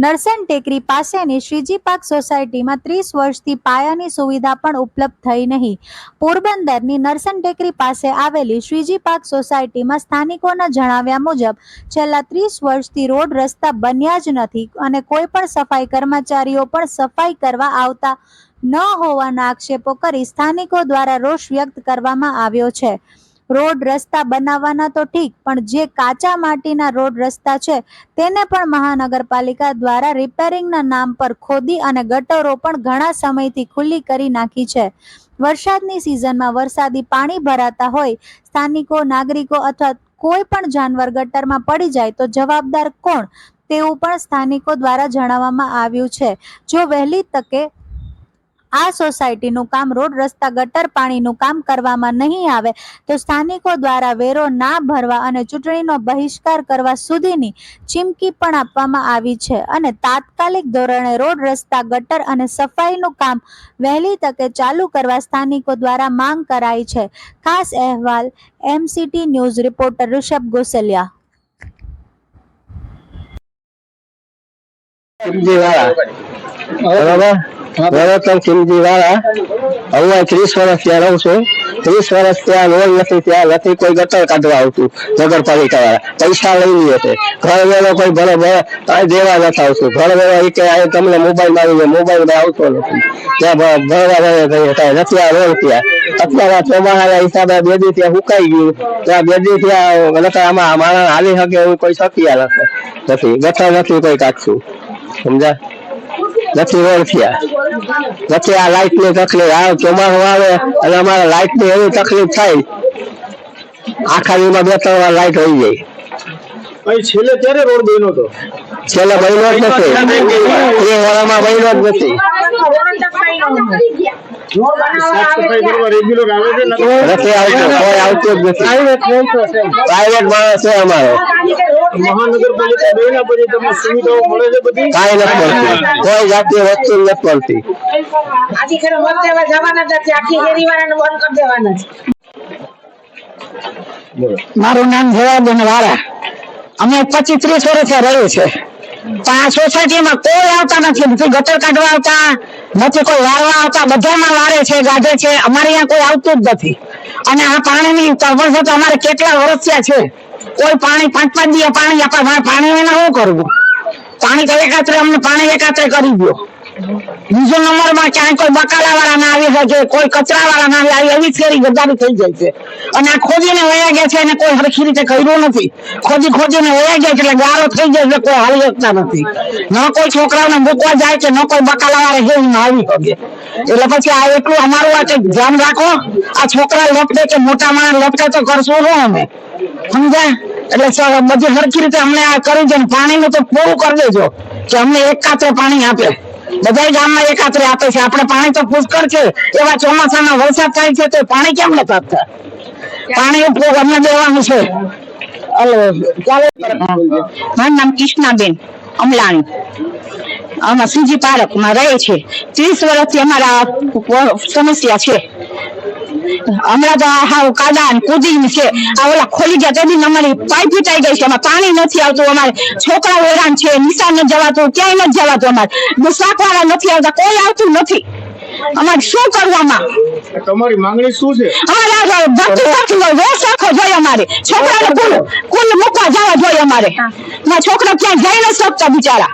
નરસન ટેકરી પાસેની શ્રીજી પાર્ક સોસાયટીમાં ત્રીસ વર્ષથી પાયાની સુવિધા પણ ઉપલબ્ધ થઈ નહીં. પોરબંદરની નરસન ટેકરી પાસે આવેલી શ્રીજી પાર્ક સોસાયટીમાં સ્થાનિકોના જણાવ્યા મુજબ, છેલ્લા ત્રીસ વર્ષથી રોડ રસ્તા બન્યા જ નથી અને કોઈ પણ સફાઈ કર્મચારીઓ પણ સફાઈ કરવા આવતા ન હોવાના આક્ષેપો કરી સ્થાનિકો દ્વારા રોષ વ્યક્ત કરવામાં આવ્યો છે. રોડ રસ્તા બનાવવાના તો ઠીક, પણ જે કાચા માટીના રોડ રસ્તા છે, તેને પણ મહાનગરપાલિકા દ્વારા રિપેરિંગના નામ પર ખોદી અને ગટરો પણ ઘણા સમયથી ખુલ્લી કરી નાખી છે. વરસાદની સિઝનમાં વરસાદી પાણી ભરાતા હોય, સ્થાનિકો, નાગરિકો અથવા કોઈ પણ જાનવર ગટરમાં પડી જાય તો જવાબદાર કોણ? તેવું પણ સ્થાનિકો દ્વારા જણાવવામાં આવ્યું છે. જો વહેલી તકે આ સોસાયટીનું કામ રોડ રસ્તા ગટર પાણીનું કામ કરવામાં નહીં આવે તો સ્થાનિકો દ્વારા વેરો ના ભરવા અને ચૂંટણીનો બહિષ્કાર કરવા સુધીની ચીમકી પણ આપવામાં આવી છે અને તાત્કાલિક ધોરણે રોડ રસ્તા ગટર અને સફાઈનું કામ વહેલી તકે ચાલુ કરવા સ્થાનિકો દ્વારા માંગ કરાઈ છે. ખાસ અહેવાલ MCT news reporter Rishabh Gosaliya. Khimji વાળા. બરોબર? બરોબર કિંમતી વાળા. હું ત્રીસ વર્ષ ત્યાં રહું છું. ત્રીસ વર્ષ ત્યાં લોન નથી, ત્યાં નથી કોઈ ગટર કાઢવા આવતું, નગરપાલિકા વાળા. પૈસા લઈ લે છે ઘર વેરો કોઈ ભલે કાંઈ દેવા નથી આવતું. ઘર વેરો એ કે આ તમને મોબાઈલ આવી મોબાઈલમાં આવતો નથી. ત્યાં ભરવા રહે કઈ કાંઈ નથી આ રોડ ત્યાં. અત્યારે ચોમાસાના હિસાબે બે દી ત્યાં સુકાઈ ગયું. ત્યાં બે દી ત્યાં નતા આમાં માણસ હાલી શકે એવું કોઈ શક્યા નથી. નથી, ગટર નથી કોઈ કાઢશું સમજા નથી રોડ થયા નથી આ લાઈટની તકલીફ. આ ચોમાસું આવે અને અમારે લાઈટની એવી તકલીફ થાય. આખા દીમાં બે ત્રણ વાર લાઈટ હોઈ જાય. છેલ્લે રોડ બન્યો હતો? છેલ્લે મહિનો જ નથી. એ વાળામાં આવતું જ નથી. પ્રાઇવેટ માણસ છે અમારો. મહાનગરપાલિકા બન્યા પછી તમને સુવિધાઓ મળે છે બધી? કાંઈ નથી મળતું. કોઈ જાતની વસ્તુ નથી મળતી. આથી ખરે મત દેવા જવાના નથી. આખી શેરીવાળાને બંધ કરી દેવાના છે. મારું નામ જવાબેન વાળા અમે પચીસ ત્રીસ વર્ષે રહ્યું છે પણ આ સોસાયટીમાં કોઈ આવતા નથી. નથી ગટર કાઢવા આવતા નથી કોઈ વાળવા આવતા. બધામાં વારે છે ગાઢે છે. અમારે અહીંયા કોઈ આવતું જ નથી. અને આ પાણીની તરબડ તો અમારે કેટલા વર્ષ થયા છે? કોઈ પાણી પાંચ પાંચ દિવસ પાણી આપણે પાણી વિના શું કરવું? પાણી તો એકાત્રે અમને પાણી એકાત્રે કરી દો. બીજો નંબરમાં ક્યાંય કોઈ બકાલા વાળા ના આવી શકે કોઈ કચરા વાળા ના આવી એવી ફેરી ગદારી થઈ જાય છે. અને આ ખોદીને વયા ગયા છે અને કોઈ હરખી રીતે કર્યું નથી. ખોદી ખોદીને વયા ગયા છે એટલે ગાળો થઈ જાય છે, કોઈ હાલી શકતા નથી. ન કોઈ છોકરાઓને મૂકવા જાય કે ન કોઈ બકાલા વાળા જેવું આવી શકે. એટલે પછી આ એટલું અમારું આ ધ્યાન રાખો. આ છોકરા લપટે કે મોટા માણસ લપટે તો કરશું શું અમે? સમજ્યા? એટલે સર બધી સરખી રીતે અમને આ કરી છે પાણીનું તો પૂરું કરી દેજો કે અમને એક કાતરે પાણી આપે. બધા ગામમાં એકાત્રે આપે છે. આપણે પાણી તો પુષ્કળ છે. એવા ચોમાસામાં વરસાદ થાય છે તો પાણી કેમ નથી આપતા પાણી અમને દેવાનું છે. મારું નામ કૃષ્ણાબેન અમલાણી. આમાં સીજી પાર્કમાં રહે છે. ત્રીસ વર્ષથી અમારા સમસ્યા છે. હમણાં તો હાવ કાદા ને કૂદી છે આ ઓલા ખોલી ગયા તેથી અમારી પાઇપ ફૂટાઈ ગઈ છે. એમાં પાણી નથી આવતું અમારે. છોકરાઓ હેરાન છે નિશાન નથી જવાતું ક્યાંય નથી જવાતું અમારે. શાકવાળા નથી આવતા કોઈ આવતું નથી. અમારે શું કરવામાં તમારી માંગણી શું છે? અમારે નથી હોય રોજ સરખો જોઈએ અમારે. છોકરાને કુલ કુલ મૂકવા જવા જોઈએ અમારે. મારા છોકરા ક્યાંય જઈ ન શકતા બિચારા.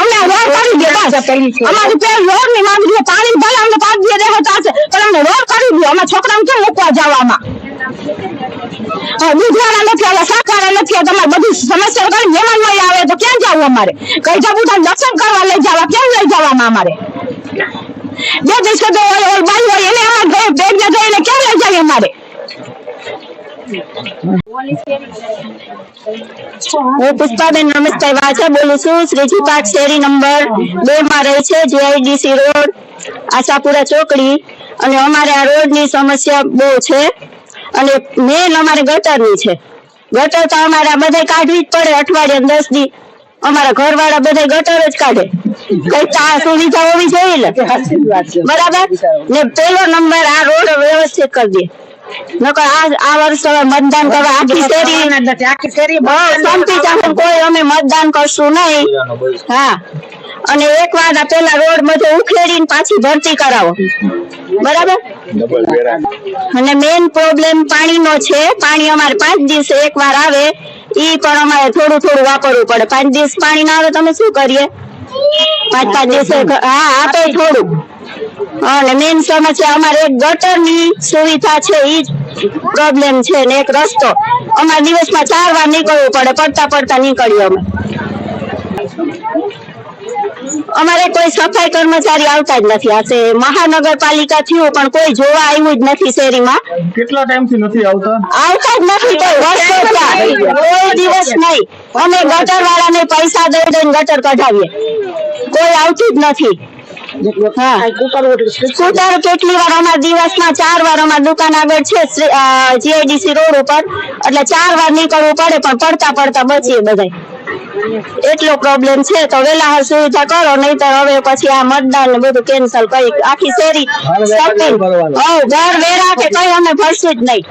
અમને રોડ કરી દે બસ. અમારી રોડની માંગણી છે પાણી ભલે અમને પાંચ દિવસ દેખો ચાલશે પણ અમને રોડ કરી દો. અમારા છોકરાને કેમ મૂકવા જવામાં? દૂધવાળા નથી આવ્યા શાકવાળા નથી આવ્યા. તમારે બધી સમસ્યા કરી મહેમાન નહીં આવે તો ક્યાં જવું અમારે? કઈ જવું તો દર્શન કરવા લઈ જવા કેમ લઈ જવામાં અમારે? બે દિવસે તો બાઈ હોય એને અમારે બેગ ને જઈને ક્યાં લઈ જાય અમારે? હું પુષ્પાબેન નમસ્તે વાચા બોલું છું. શ્રીજી પાર્ક શેરી નંબર બે માં રહે છે, જીઆઈડીસી રોડ, આશાપુરા ચોકડી. અને અમારે આ રોડની સમસ્યા બહુ છે. અને મેન અમારે ગટરની છે. ગટર તો અમારે બધા કાઢવી જ પડે અઠવાડિયા દસ દી. અમારા ઘર વાળા બધા ગટર જ કાઢે. કઈ આ સુવિધા હોવી જોઈએ બરાબર? ને પેલો નંબર આ રોડ વ્યવસ્થિત કરી દે. નકર આ આ વર્ષ હવે મતદાન કરવા આખી શેરી નથી આખી શેરી બહુ સંપી જાહે કોઈ અમે મતદાન કરશું નહીં. હા. અને એક વાર પેલા રોડ બધો ઉખેડીને પાછી ભરતી કરાવો. બરાબર? અને મેઇન પ્રોબ્લેમ પાણીનો છે પાણી અમારે પાંચ દિવસે એક વાર આવે ઈ પણ અમારે થોડું થોડું વાપરવું પડે. પાંચ દિવસ પાણી ના આવે તમે શું કરીએ? પાંચ પાંચ દિવસે હા આપે થોડું. અને મેઇન સમસ્યા અમારે એક ગટરની સુવિધા છે જ પ્રોબ્લેમ છે ને એક રસ્તો. અમારે દિવસમાં ચાર વાર નીકળવું પડે પડતા પડતા નીકળીએ અમે. અમારે કોઈ સફાઈ કર્મચારી આવતા જ નથી. આ મહાનગરપાલિકા થયું પણ કોઈ જોવા આવ્યું જ નથી શેરીમાં. કેટલા ટાઈમથી નથી આવતા? આવતા જ નથી કોઈ વર્ષો કોઈ દિવસ નહીં. અમે ગટર વાળાને પૈસા દઈ દઈને ગટર કઢાવીએ. કોઈ આવતું જ નથી. સ્કૂટર કેટલી વાર અમારા દિવસમાં ચાર વાર અમારી દુકાન આગળ છે જીઆઈડીસી રોડ ઉપર. એટલે ચાર વાર નીકળવું પડે પણ પડતા પડતા બચીએ બધાય. એટલો પ્રોબ્લેમ છે તો વેલા હાર સુવિધા કરો નહીતર હવે પછી આ મતદાન ને બધું કેન્સલ કરી આખી શેરી. ઘર વેરા કે કઈ અમે ભરશું જ નહીં